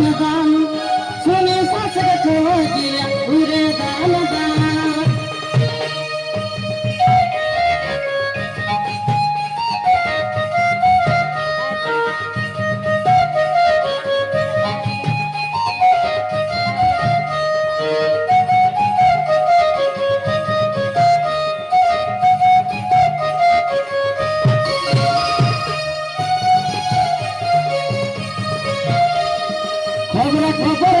اللہ খবর